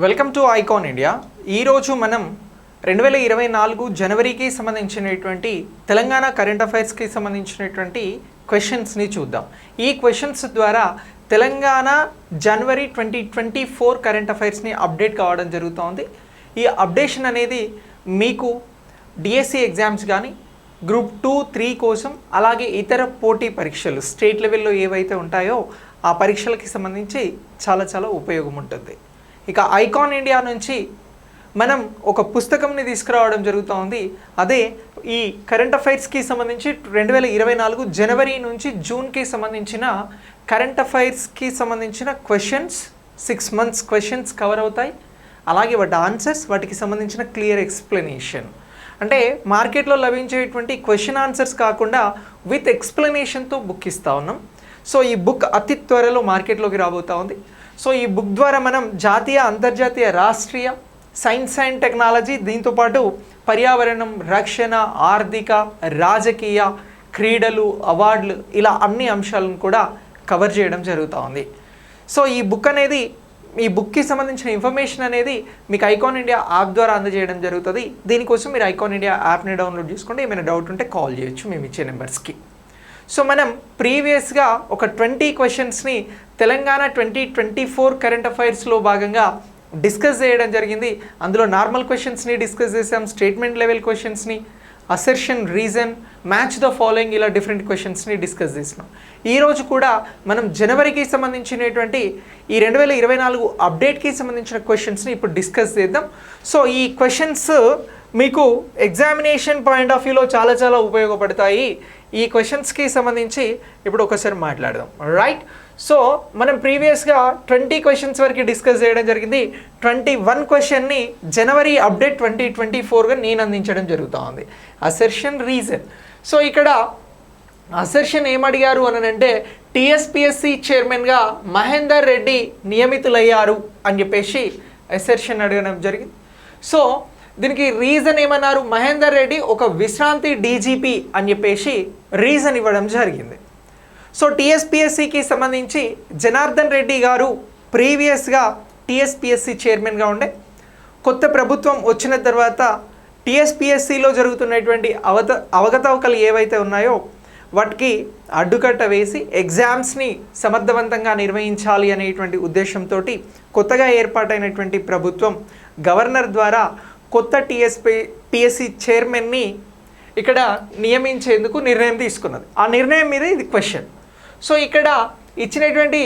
Welcome to icon India. ఈరోజు మనం రెండు వేల ఇరవై నాలుగు జనవరికి సంబంధించినటువంటి తెలంగాణ కరెంట్ అఫైర్స్కి సంబంధించినటువంటి క్వశ్చన్స్ని చూద్దాం. ఈ క్వశ్చన్స్ ద్వారా తెలంగాణ జనవరి ట్వంటీ ట్వంటీ ఫోర్ కరెంట్ అఫైర్స్ని అప్డేట్ కావడం జరుగుతోంది. ఈ అప్డేషన్ అనేది మీకు డిఎస్సి ఎగ్జామ్స్ కానీ గ్రూప్ టూ త్రీ కోసం అలాగే ఇతర పోటీ పరీక్షలు స్టేట్ లెవెల్లో ఏవైతే ఉంటాయో ఆ పరీక్షలకి సంబంధించి చాలా చాలా ఉపయోగం ఉంటుంది. ఇక ఐకాన్ ఇండియా నుంచి మనం ఒక పుస్తకంని తీసుకురావడం జరుగుతోంది అదే ఈ కరెంట్ అఫైర్స్కి సంబంధించి రెండు వేల ఇరవై నాలుగు జనవరి నుంచి జూన్కి సంబంధించిన కరెంట్ అఫైర్స్కి సంబంధించిన questions six months questions cover అవుతాయి. అలాగే వాటి ఆన్సర్స్ వాటికి సంబంధించిన క్లియర్ ఎక్స్ప్లెనేషన్. అంటే మార్కెట్లో లభించేటువంటి క్వశ్చన్ ఆన్సర్స్ కాకుండా విత్ ఎక్స్ప్లెనేషన్తో బుక్ ఇస్తూ ఉన్నాం. సో ఈ బుక్ అతి త్వరలో మార్కెట్లోకి రాబోతా ఉంది. సో ఈ బుక్ ద్వారా మనం జాతీయ అంతర్జాతీయ రాష్ట్రీయ సైన్స్ అండ్ టెక్నాలజీ దీంతోపాటు పర్యావరణం రక్షణ ఆర్థిక రాజకీయ క్రీడలు అవార్డులు ఇలా అన్ని అంశాలను కూడా కవర్ చేయడం జరుగుతూ ఉంది. సో ఈ బుక్ అనేది ఈ బుక్కి సంబంధించిన ఇన్ఫర్మేషన్ అనేది మీకు ఐకాన్ ఇండియా యాప్ ద్వారా అందజేయడం జరుగుతుంది. దీనికోసం మీరు ఐకాన్ ఇండియా యాప్ని డౌన్లోడ్ చేసుకుంటే ఏమైనా డౌట్ ఉంటే కాల్ చేయొచ్చు మేము ఇచ్చే నెంబర్స్కి. సో మనం ప్రీవియస్గా ఒక ట్వంటీ క్వశ్చన్స్ని Telangana twenty twenty four current అఫైర్స్లో భాగంగా డిస్కస్ చేయడం జరిగింది. అందులో నార్మల్ క్వశ్చన్స్ని డిస్కస్ చేసాం స్టేట్మెంట్ లెవెల్ క్వశ్చన్స్ని assertion reason match the following ఇలా డిఫరెంట్ క్వశ్చన్స్ని డిస్కస్ చేసినాం. ఈరోజు కూడా మనం జనవరికి సంబంధించినటువంటి ఈ రెండు వేల ఇరవై నాలుగు అప్డేట్కి సంబంధించిన క్వశ్చన్స్ని ఇప్పుడు డిస్కస్ చేద్దాం. సో ఈ క్వశ్చన్స్ మీకు ఎగ్జామినేషన్ పాయింట్ ఆఫ్ వ్యూలో చాలా చాలా ఉపయోగపడతాయి. ఈ క్వశ్చన్స్కి సంబంధించి ఇప్పుడు ఒకసారి మాట్లాడదాం. రైట్ సో మనం ప్రీవియస్గా ట్వంటీ క్వశ్చన్స్ వరకు డిస్కస్ చేయడం జరిగింది. ట్వంటీ వన్ క్వశ్చన్ని జనవరి అప్డేట్ ట్వంటీ ట్వంటీ ఫోర్గా నేను అందించడం జరుగుతూ ఉంది అసెర్షన్ రీజన్ సో ఇక్కడ అసెర్షన్ ఏమడిగారు అని అంటే టీఎస్పిఎస్సి చైర్మన్గా మహేందర్ రెడ్డి నియమితులయ్యారు అని చెప్పేసి అసెర్షన్ అడగడం జరిగింది. సో దీనికి రీజన్ ఏమన్నారు? మహేందర్ రెడ్డి ఒక విశ్రాంతి డీజీపీ అని చెప్పేసి రీజన్ ఇవ్వడం జరిగింది. సో టీఎస్పిఎస్సికి సంబంధించి జనార్దన్ రెడ్డి గారు ప్రీవియస్గా టీఎస్పిఎస్సి చైర్మన్గా ఉండే. కొత్త ప్రభుత్వం వచ్చిన తర్వాత టీఎస్పిఎస్సిలో జరుగుతున్నటువంటి అవత అవగతవకలు ఏవైతే ఉన్నాయో వాటికి అడ్డుకట్ట వేసి ఎగ్జామ్స్ని సమర్థవంతంగా నిర్వహించాలి అనేటువంటి ఉద్దేశంతో కొత్తగా ఏర్పాటైనటువంటి ప్రభుత్వం గవర్నర్ ద్వారా కొత్త టీఎస్పీ టీఎస్సీ చైర్మన్ని ఇక్కడ నియమించేందుకు నిర్ణయం తీసుకున్నది. ఆ నిర్ణయం మీద ఇది క్వశ్చన్ సో ఇక్కడ ఇచ్చినటువంటి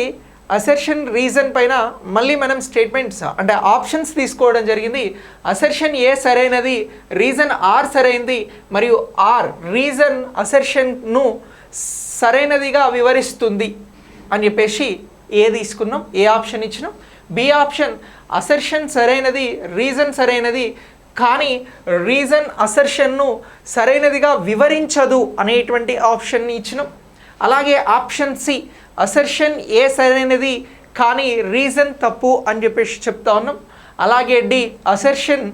అసెర్షన్ రీజన్ పైన మళ్ళీ మనం స్టేట్మెంట్స్ అంటే ఆప్షన్స్ తీసుకోవడం జరిగింది. అసెర్షన్ ఏ సరైనది రీజన్ ఆర్ సరైనది మరియు ఆర్ రీజన్ అసెర్షన్ను సరైనదిగా వివరిస్తుంది అని చెప్పేసి ఏ తీసుకున్నాం ఏ ఆప్షన్ ఇచ్చినాం? బి ఆప్షన్ అసెర్షన్ సరైనది రీజన్ సరైనది కానీ రీజన్ అసర్షన్ను సరైనదిగా వివరించదు అనేటువంటి ఆప్షన్ని ఇచ్చినాం. అలాగే ఆప్షన్ సి అసర్షన్ ఏ సరైనది కానీ రీజన్ తప్పు అని చెప్పేసి చెప్తా ఉన్నాం. అలాగే డి అసర్షన్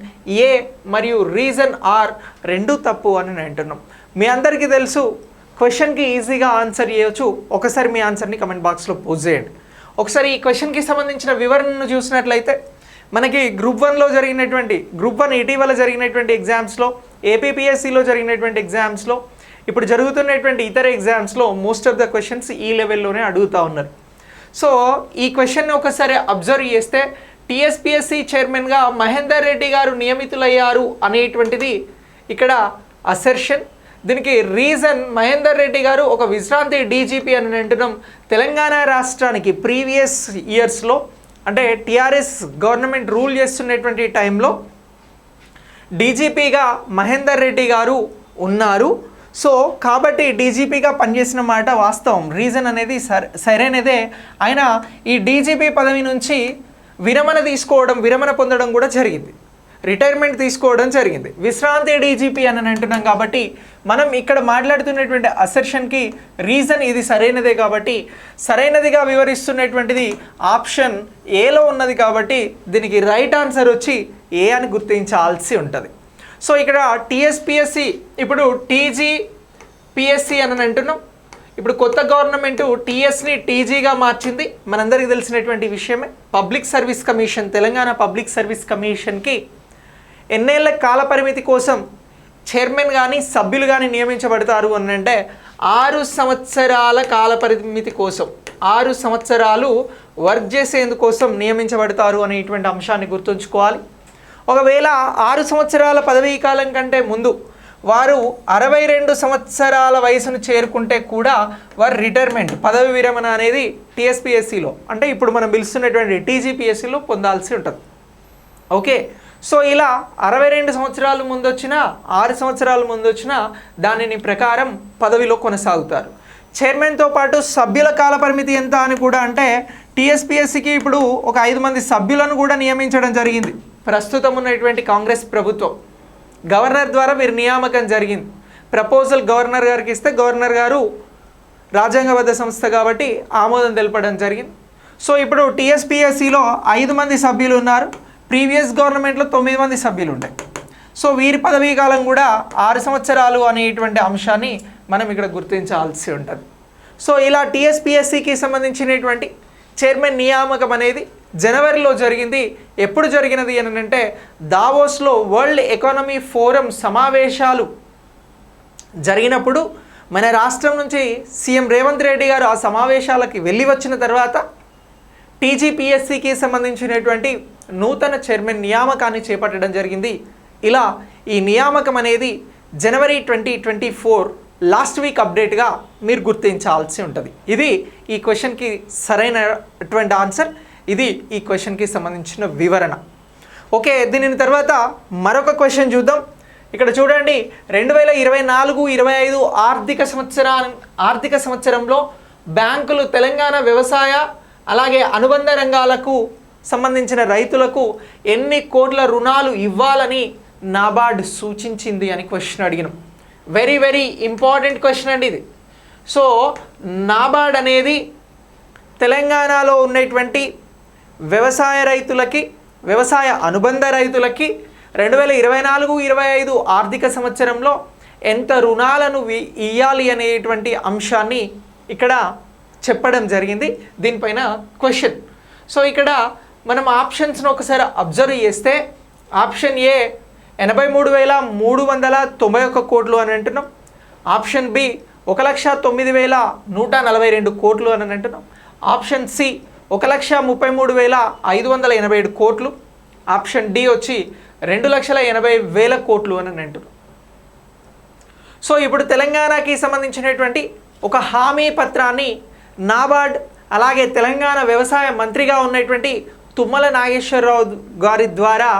ఏ మరియు రీజన్ ఆర్ రెండు తప్పు అని నేను అంటున్నాం. మీ అందరికీ తెలుసు క్వశ్చన్కి ఈజీగా ఆన్సర్ చేయొచ్చు. ఒకసారి మీ ఆన్సర్ని కమెంట్ బాక్స్లో పోస్ట్ చేయండి. ఒకసారి ఈ క్వశ్చన్కి సంబంధించిన వివరణను చూసినట్లయితే మనకి గ్రూప్ వన్లో జరిగినటువంటి గ్రూప్ వన్ ఇటీవల జరిగినటువంటి ఎగ్జామ్స్లో ఏపీపీఎస్సిలో జరిగినటువంటి ఎగ్జామ్స్లో ఇప్పుడు జరుగుతున్నటువంటి ఇతర ఎగ్జామ్స్లో మోస్ట్ ఆఫ్ ద క్వశ్చన్స్ ఈ లెవెల్లోనే అడుగుతూ ఉన్నారు. సో ఈ క్వశ్చన్ని ఒకసారి అబ్జర్వ్ చేస్తే టీఎస్పిఎస్సి చైర్మన్గా మహేందర్ రెడ్డి గారు నియమితులయ్యారు అనేటువంటిది ఇక్కడ అసెర్షన్ దీనికి రీజన్ మహేందర్ రెడ్డి గారు ఒక విశ్రాంతి డీజీపీ అని అంటున్నాం. తెలంగాణ రాష్ట్రానికి ప్రీవియస్ ఇయర్స్లో అంటే టీఆర్ఎస్ గవర్నమెంట్ రూల్ చేస్తున్నటువంటి టైంలో డీజీపీగా మహేందర్ రెడ్డి గారు ఉన్నారు. సో కాబట్టి డీజీపీగా పనిచేసిన మాట వాస్తవం. రీజన్ అనేది సర్ సరైనదే. ఆయన ఈ డీజీపీ పదవి నుంచి విరమణ తీసుకోవడం విరమణ పొందడం కూడా జరిగింది. రిటైర్మెంట్ తీసుకోవడం జరిగింది. విశ్రాంతి డీజీపీ అని అంటున్నాం కాబట్టి మనం ఇక్కడ మాట్లాడుతున్నటువంటి అసర్షన్కి రీజన్ ఇది సరైనదే కాబట్టి సరైనదిగా వివరిస్తున్నటువంటిది ఆప్షన్ ఏలో ఉన్నది కాబట్టి దీనికి రైట్ ఆన్సర్ వచ్చి ఏ అని గుర్తించాల్సి ఉంటుంది. సో ఇక్కడ టీఎస్పిఎస్సి ఇప్పుడు టీజీ పిఎస్సి అని అంటున్నాం. ఇప్పుడు కొత్త గవర్నమెంట్ టీఎస్ని టీజీగా మార్చింది. మనందరికీ తెలిసినటువంటి విషయమే. Public service commission Telangana public service కమిషన్కి ఎన్నేళ్ళ కాలపరిమితి కోసం చైర్మన్ కానీ సభ్యులు కానీ నియమించబడతారు అని అంటే ఆరు సంవత్సరాల కాల పరిమితి కోసం ఆరు సంవత్సరాలు వర్క్ చేసేందుకోసం నియమించబడతారు అనేటువంటి అంశాన్ని గుర్తుంచుకోవాలి. ఒకవేళ ఆరు సంవత్సరాల పదవీ కాలం కంటే ముందు వారు అరవై రెండు సంవత్సరాల వయసును చేరుకుంటే కూడా వారు రిటైర్మెంట్ పదవి విరమణ అనేది టీఎస్పిఎస్సిలో అంటే ఇప్పుడు మనం పిలుస్తున్నటువంటి టీజీపీఎస్సిలో పొందాల్సి ఉంటుంది. ఓకే? సో ఇలా అరవై రెండు సంవత్సరాలు ముందు వచ్చిన ఆరు సంవత్సరాల ముందు వచ్చిన దానిని ప్రకారం పదవిలో కొనసాగుతారు. చైర్మన్తో పాటు సభ్యుల కాల పరిమితి ఎంత అని కూడా అంటే టీఎస్పీఎస్సికి ఇప్పుడు ఒక ఐదు మంది సభ్యులను కూడా నియమించడం జరిగింది. ప్రస్తుతం ఉన్నటువంటి కాంగ్రెస్ ప్రభుత్వం. గవర్నర్ ద్వారా వీరి నియామకం జరిగింది. ప్రపోజల్ గవర్నర్ గారికి ఇస్తే గవర్నర్ గారు రాజ్యాంగబద్ధ సంస్థ కాబట్టి ఆమోదం తెలపడం జరిగింది. సో ఇప్పుడు టీఎస్పీఎస్సిలో ఐదు మంది సభ్యులు ఉన్నారు. ప్రీవియస్ గవర్నమెంట్లో తొమ్మిది మంది సభ్యులు ఉండే సో వీరి పదవీ కాలం కూడా ఆరు సంవత్సరాలు అనేటువంటి అంశాన్ని మనం ఇక్కడ గుర్తించాల్సి ఉంటుంది. సో ఇలా టీఎస్పిఎస్సికి సంబంధించినటువంటి చైర్మన్ నియామకం అనేది జనవరిలో జరిగింది. ఎప్పుడు జరిగినది అని అంటే దావోస్లో వరల్డ్ ఎకానమీ ఫోరం సమావేశాలు జరిగినప్పుడు మన రాష్ట్రం నుంచి సీఎం రేవంత్ రెడ్డి గారు ఆ సమావేశాలకి వెళ్ళి వచ్చిన తర్వాత టీజీపీఎస్సికి సంబంధించినటువంటి నూతన చైర్మన్ నియామకాన్ని చేపట్టడం జరిగింది. ఇలా ఈ నియామకం అనేది జనవరి twenty twenty four last week అప్డేట్గా మీరు గుర్తించాల్సి ఉంటుంది. ఇది ఈ క్వశ్చన్కి సరైనటువంటి ఆన్సర్ ఇది ఈ క్వశ్చన్కి సంబంధించిన వివరణ. ఓకే దీని తర్వాత మరొక క్వశ్చన్ చూద్దాం. ఇక్కడ చూడండి రెండు వేల ఇరవై నాలుగు ఇరవై ఐదు ఆర్థిక సంవత్సరా ఆర్థిక సంవత్సరంలో బ్యాంకులు తెలంగాణ వ్యవసాయ అలాగే అనుబంధ రంగాలకు సంబంధించిన రైతులకు ఎన్ని కోట్ల రుణాలు ఇవ్వాలని నాబార్డ్ సూచించింది అని క్వశ్చన్ అడిగినాం. వెరీ వెరీ ఇంపార్టెంట్ క్వశ్చన్ అండి ఇది. సో నాబార్డ్ అనేది తెలంగాణలో ఉన్నటువంటి వ్యవసాయ రైతులకి వ్యవసాయ అనుబంధ రైతులకి రెండు వేల ఇరవై నాలుగు ఇరవై ఐదు ఆర్థిక సంవత్సరంలో ఎంత రుణాలను ఇయ్యాలి అనేటువంటి అంశాన్ని ఇక్కడ చెప్పడం జరిగింది. దీనిపైన క్వశ్చన్ సో ఇక్కడ మనం ఆప్షన్స్ను ఒకసారి అబ్జర్వ్ చేస్తే ఆప్షన్ ఏ ఎనభై మూడు వేల మూడు వందల తొంభై ఒక్క కోట్లు అని అంటున్నాం. ఆప్షన్ బి ఒక లక్ష తొమ్మిది వేల నూట నలభై రెండు కోట్లు అని అంటున్నాం. ఆప్షన్ సి ఒక లక్ష ముప్పై మూడు వేల ఐదు వందల ఎనభై ఏడు కోట్లు. ఆప్షన్ డి వచ్చి రెండు లక్షల ఎనభై వేల కోట్లు అని అంటున్నాం. సో ఇప్పుడు తెలంగాణకి సంబంధించినటువంటి ఒక హామీ పత్రాన్ని నాబార్డ్ అలాగే తెలంగాణ వ్యవసాయ మంత్రిగా ఉన్నటువంటి తుమ్మల నాగేశ్వరరావు గారి ద్వారా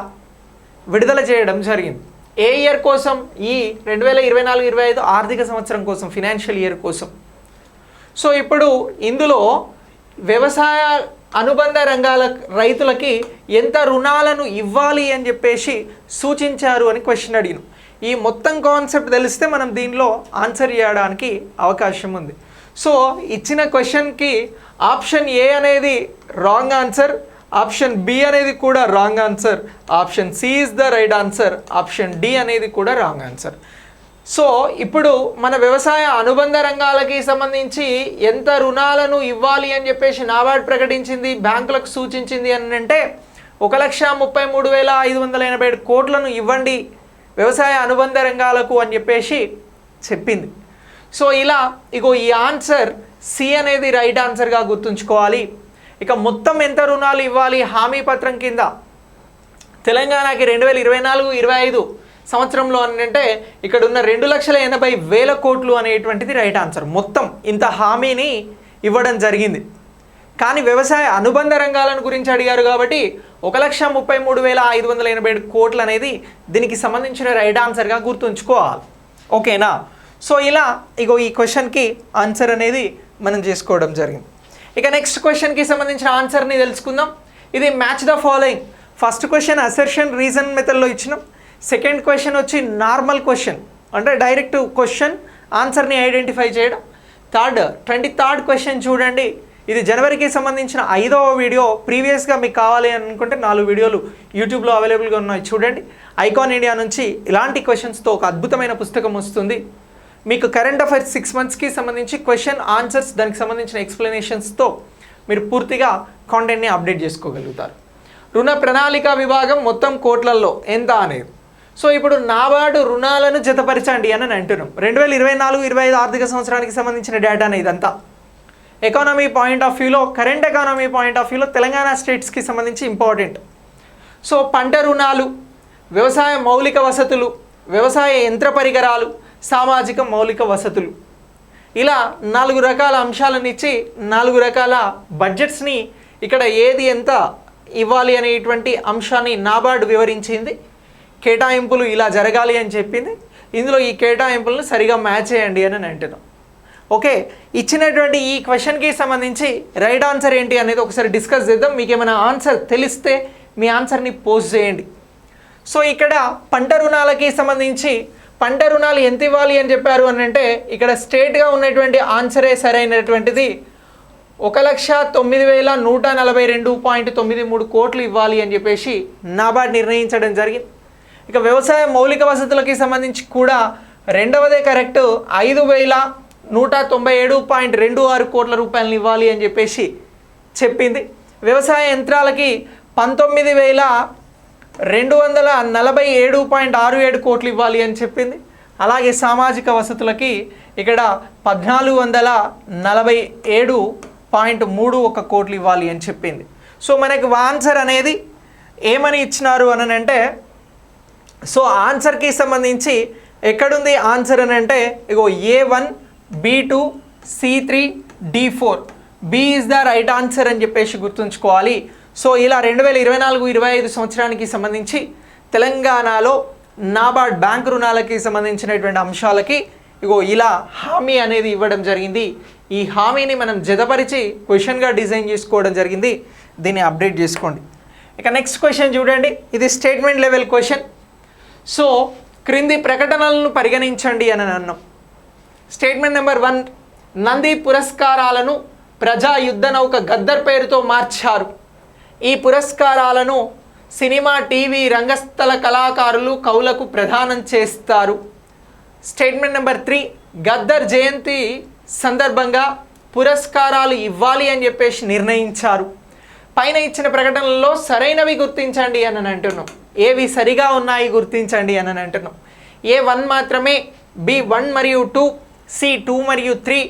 విడుదల చేయడం జరిగింది. ఏ ఇయర్ కోసం? ఈ రెండు వేల ఇరవై నాలుగు ఇరవై ఐదు ఆర్థిక సంవత్సరం కోసం ఫినాన్షియల్ ఇయర్ కోసం. సో ఇప్పుడు ఇందులో వ్యవసాయ అనుబంధ రంగాల రైతులకి ఎంత రుణాలను ఇవ్వాలి అని చెప్పేసి సూచించారు అని క్వశ్చన్ అడిగిన. ఈ మొత్తం కాన్సెప్ట్ తెలిస్తే మనం దీనిలో ఆన్సర్ చేయడానికి అవకాశం ఉంది. సో ఇచ్చిన క్వశ్చన్కి ఆప్షన్ ఏ అనేది రాంగ్ ఆన్సర్ ఆప్షన్ బి అనేది కూడా wrong answer option C is the right answer option D అనేది కూడా రాంగ్ ఆన్సర్. సో ఇప్పుడు మన వ్యవసాయ అనుబంధ రంగాలకి సంబంధించి ఎంత రుణాలను ఇవ్వాలి అని చెప్పేసి నాబార్డ్ ప్రకటించింది బ్యాంకులకు సూచించింది అని అంటే ఒక లక్ష ముప్పై మూడు వేల ఐదు వందల ఎనభై ఏడు కోట్లను ఇవ్వండి వ్యవసాయ అనుబంధ రంగాలకు అని చెప్పేసి చెప్పింది. సో ఇలా ఇగో ఈ ఆన్సర్ సి అనేది రైట్ ఆన్సర్గా గుర్తుంచుకోవాలి. ఇక మొత్తం ఎంత రుణాలు ఇవ్వాలి? హామీ పత్రం కింద. తెలంగాణకి రెండు వేల ఇరవై నాలుగు ఇరవై ఐదు సంవత్సరంలో అంటే ఇక్కడ ఉన్న రెండు లక్షల ఎనభై వేల కోట్లు అనేటువంటిది రైట్ ఆన్సర్. మొత్తం ఇంత హామీని ఇవ్వడం జరిగింది. కానీ వ్యవసాయ అనుబంధ రంగాలను గురించి అడిగారు కాబట్టి ఒక లక్ష ముప్పై మూడు వేల ఐదు వందల ఎనభై ఏడు కోట్లు అనేది దీనికి సంబంధించిన రైట్ ఆన్సర్గా గుర్తుంచుకోవాలి. ఓకేనా? సో ఇలా ఇగో ఈ క్వశ్చన్కి ఆన్సర్ అనేది మనం చేసుకోవడం జరిగింది. ఇక నెక్స్ట్ క్వశ్చన్కి సంబంధించిన ఆన్సర్ని తెలుసుకుందాం. ఇది match the following. First question assertion reason మెథడ్లో ఇచ్చినాం. సెకండ్ క్వశ్చన్ వచ్చి నార్మల్ క్వశ్చన్. అంటే డైరెక్ట్ క్వశ్చన్ ఆన్సర్ని ఐడెంటిఫై చేయడం. థర్డ్ ట్వంటీ థర్డ్ క్వశ్చన్ చూడండి. ఇది జనవరికి సంబంధించిన ఐదవ వీడియో. ప్రీవియస్గా మీకు కావాలి అనుకుంటే నాలుగు వీడియోలు యూట్యూబ్లో అవైలబుల్గా ఉన్నాయి చూడండి. ఐకాన్ ఇండియా నుంచి ఇలాంటి క్వశ్చన్స్తో ఒక అద్భుతమైన పుస్తకం వస్తుంది. మీకు కరెంట్ అఫైర్స్ సిక్స్ మంత్స్కి సంబంధించి క్వశ్చన్ ఆన్సర్స్ దానికి సంబంధించిన ఎక్స్ప్లెనేషన్స్తో మీరు పూర్తిగా కాంటెంట్ని అప్డేట్ చేసుకోగలుగుతారు. రుణ ప్రణాళిక విభాగం మొత్తం కోట్లల్లో ఎంత అనేది. సో ఇప్పుడు నాబార్డు రుణాలను జతపరచండి అని అని అంటున్నాం. రెండు వేల ఇరవై నాలుగు ఇరవై ఐదు ఆర్థిక సంవత్సరానికి సంబంధించిన డేటానే ఇదంతా ఎకానమీ పాయింట్ ఆఫ్ వ్యూలో కరెంట్ ఎకానమీ పాయింట్ ఆఫ్ వ్యూలో తెలంగాణ స్టేట్స్కి సంబంధించి ఇంపార్టెంట్ సో పంట రుణాలు వ్యవసాయ మౌలిక వసతులు వ్యవసాయ యంత్ర పరికరాలు సామాజిక మౌలిక వసతులు. ఇలా నాలుగు రకాల అంశాలను ఇచ్చి నాలుగు రకాల బడ్జెట్స్ని ఇక్కడ ఏది ఎంత ఇవ్వాలి అనేటువంటి అంశాన్ని నాబార్డు వివరించింది. కేటాయింపులు ఇలా జరగాలి అని చెప్పింది. ఇందులో ఈ కేటాయింపులను సరిగా మ్యాచ్ చేయండి అని నేను అంటున్నాం ఓకే ఇచ్చినటువంటి ఈ క్వశ్చన్కి సంబంధించి రైట్ ఆన్సర్ ఏంటి అనేది ఒకసారి డిస్కస్ చేద్దాం. మీకు ఏమైనా ఆన్సర్ తెలిస్తే మీ ఆన్సర్ని పోస్ట్ చేయండి. సో ఇక్కడ పంట రుణాలకి సంబంధించి పంట రుణాలు ఎంత ఇవ్వాలి అని చెప్పారు అని అంటే ఇక్కడ స్టేట్గా ఉన్నటువంటి ఆన్సరే సరైనటువంటిది. ఒక లక్ష తొమ్మిది వేల నూట నలభై రెండు పాయింట్ తొమ్మిది మూడు కోట్లు ఇవ్వాలి అని చెప్పేసి నాబార్డ్ నిర్ణయించడం జరిగింది. ఇక వ్యవసాయ మౌలిక వసతులకి సంబంధించి కూడా రెండవదే కరెక్ట్ ఐదు వేల నూట తొంభై ఏడు పాయింట్ రెండు ఆరు కోట్ల రూపాయలను ఇవ్వాలి అని చెప్పేసి చెప్పింది. వ్యవసాయ యంత్రాలకి పంతొమ్మిది వేల రెండు వందల నలభై ఏడు పాయింట్ ఆరు ఏడు కోట్లు ఇవ్వాలి అని చెప్పింది. అలాగే సామాజిక వసతులకి ఇక్కడ పద్నాలుగు వందల నలభై ఏడు పాయింట్ మూడు ఒక కోట్లు ఇవ్వాలి అని చెప్పింది. సో మనకి ఆన్సర్ అనేది ఏమని ఇచ్చినారు అని అంటే సో ఆన్సర్కి సంబంధించి ఎక్కడుంది ఆన్సర్ అని అంటే ఇగో A one B two C three D four. B is the right answer అని చెప్పేసి గుర్తుంచుకోవాలి. సో ఇలా రెండు వేల ఇరవై నాలుగు ఇరవై ఐదు సంవత్సరానికి సంబంధించి తెలంగాణలో నాబార్డ్ బ్యాంక్ రుణాలకి సంబంధించినటువంటి అంశాలకి ఇగో ఇలా హామీ అనేది ఇవ్వడం జరిగింది. ఈ హామీని మనం జతపరిచి క్వశ్చన్గా డిజైన్ చేసుకోవడం జరిగింది. దీన్ని అప్డేట్ చేసుకోండి. ఇక నెక్స్ట్ క్వశ్చన్ చూడండి. ఇది స్టేట్మెంట్ లెవెల్ క్వశ్చన్. సో క్రింది ప్రకటనలను పరిగణించండి అని అన్నాం. స్టేట్మెంట్ నెంబర్ వన్ నంది పురస్కారాలను ప్రజా యుద్ధ నౌక గద్దర్ పేరుతో మార్చారు. ఈ పురస్కారాలను సినిమా టీవీ రంగస్థల కళాకారులు కవులకు ప్రదానం చేస్తారు. స్టేట్మెంట్ నెంబర్ త్రీ గద్దర్ జయంతి సందర్భంగా పురస్కారాలు ఇవ్వాలి అని చెప్పేసి నిర్ణయించారు. పైన ఇచ్చిన ప్రకటనలో సరైనవి గుర్తించండి అని అంటున్నాం. ఏవి సరిగా ఉన్నాయి గుర్తించండి అని అంటున్నాం. ఏ వన్ మాత్రమే బి వన్ మరియు టూ సి టూ మరియు త్రీ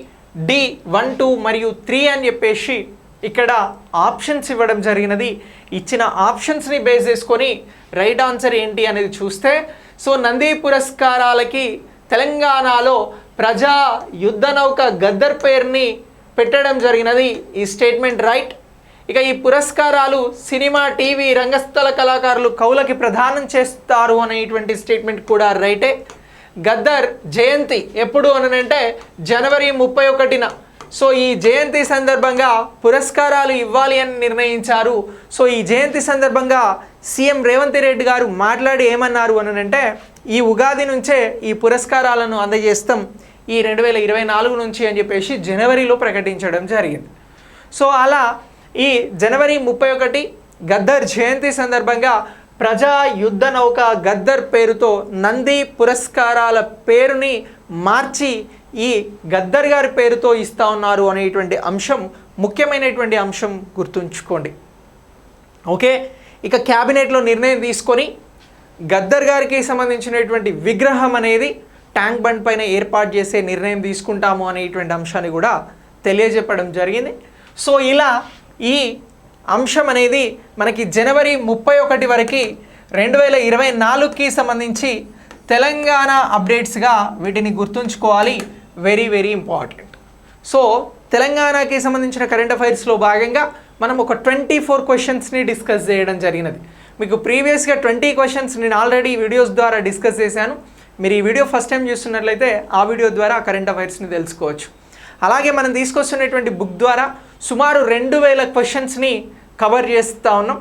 డి వన్ టూ మరియు త్రీ అని చెప్పేసి ఇక్కడ ఆప్షన్స్ ఇవ్వడం జరిగినది. ఇచ్చిన ఆప్షన్స్ని బేస్ చేసుకొని రైట్ ఆన్సర్ ఏంటి అనేది చూస్తే సో నంది పురస్కారాలకి తెలంగాణలో ప్రజా యుద్ధ నౌక గద్దర్ పేరుని పెట్టడం జరిగినది. ఈ స్టేట్మెంట్ రైట్. ఇక ఈ పురస్కారాలు సినిమా టీవీ రంగస్థల కళాకారులు కవులకి ప్రదానం చేస్తారు అనేటువంటి స్టేట్మెంట్ కూడా రైటే. గద్దర్ జయంతి ఎప్పుడు అనంటే జనవరి ముప్పై ఒకటిన సో ఈ జయంతి సందర్భంగా పురస్కారాలు ఇవ్వాలి అని నిర్ణయించారు. సో ఈ జయంతి సందర్భంగా సీఎం రేవంత్ రెడ్డి గారు మాట్లాడి ఏమన్నారు అని అంటే ఈ ఉగాది నుంచే ఈ పురస్కారాలను అందజేస్తాం. ఈ రెండు వేల ఇరవై నాలుగు నుంచి అని చెప్పేసి జనవరిలో ప్రకటించడం జరిగింది. సో అలా ఈ జనవరి ముప్పై ఒకటి గద్దర్ జయంతి సందర్భంగా ప్రజా యుద్ధ నౌక గద్దర్ పేరుతో నంది పురస్కారాల పేరుని మార్చి ఈ గద్దర్ గారి పేరుతో ఇస్తా ఉన్నారు అనేటువంటి అంశం ముఖ్యమైనటువంటి అంశం గుర్తుంచుకోండి. ఓకే? ఇక క్యాబినెట్లో నిర్ణయం తీసుకొని గద్దర్ గారికి సంబంధించినటువంటి విగ్రహం అనేది ట్యాంక్ బండ్ పైన ఏర్పాటు చేసే నిర్ణయం తీసుకుంటాము అనేటువంటి అంశాన్ని కూడా తెలియజెప్పడం జరిగింది. సో ఇలా ఈ అంశం అనేది మనకి జనవరి ముప్పై ఒకటి వరకు రెండు వేల ఇరవై నాలుగుకి సంబంధించి తెలంగాణ అప్డేట్స్గా వీటిని గుర్తుంచుకోవాలి. Very very important. సో తెలంగాణకి సంబంధించిన కరెంట్ అఫైర్స్లో భాగంగా మనం ఒక ట్వంటీ ఫోర్ క్వశ్చన్స్ని డిస్కస్ చేయడం జరిగినది. మీకు ప్రీవియస్గా ట్వంటీ క్వశ్చన్స్ నేను ఆల్రెడీ వీడియోస్ ద్వారా డిస్కస్ చేశాను. మీరు ఈ వీడియో ఫస్ట్ టైం చూస్తున్నట్లయితే ఆ వీడియో ద్వారా కరెంట్ అఫైర్స్ని తెలుసుకోవచ్చు. అలాగే మనం తీసుకొస్తున్నటువంటి బుక్ ద్వారా సుమారు రెండు వేల క్వశ్చన్స్ని కవర్ చేస్తూ ఉన్నాం.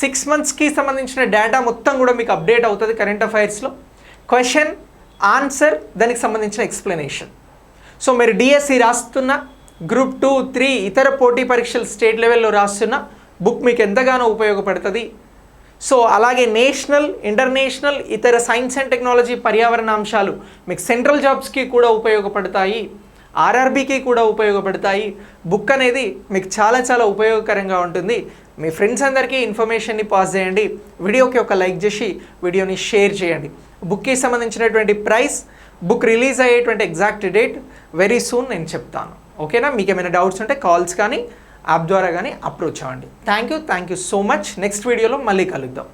సిక్స్ మంత్స్కి సంబంధించిన డేటా మొత్తం కూడా మీకు అప్డేట్ అవుతుంది కరెంట్ అఫైర్స్లో క్వశ్చన్ ఆన్సర్ దానికి సంబంధించిన ఎక్స్ప్లెనేషన్ సో మీరు డిఎస్సి రాస్తున్న గ్రూప్ టూ త్రీ ఇతర పోటీ పరీక్షలు స్టేట్ లెవెల్లో రాస్తున్న బుక్ మీకు ఎంతగానో ఉపయోగపడుతుంది. సో అలాగే నేషనల్ ఇంటర్నేషనల్ ఇతర సైన్స్ అండ్ టెక్నాలజీ పర్యావరణ అంశాలు మీకు సెంట్రల్ జాబ్స్కి కూడా ఉపయోగపడతాయి. ఆర్ఆర్బీకి కూడా ఉపయోగపడతాయి. బుక్ అనేది మీకు చాలా చాలా ఉపయోగకరంగా ఉంటుంది. మీ ఫ్రెండ్స్ అందరికీ ఇన్ఫర్మేషన్ని పాస్ చేయండి. వీడియోకి ఒక లైక్ చేసి వీడియోని షేర్ చేయండి. బుక్కి సంబంధించినటువంటి ప్రైస్ బుక్ రిలీజ్ అయ్యేటువంటి ఎగ్జాక్ట్ డేట్ వెరీ సూన్ నేను చెప్తాను. ఓకేనా? మీకు ఏమైనా డౌట్స్ ఉంటే కాల్స్ కానీ యాప్ ద్వారా కానీ అప్రోచ్ అవ్వండి. Thank you. Thank you so much. Next వీడియోలో మళ్ళీ కలుద్దాం.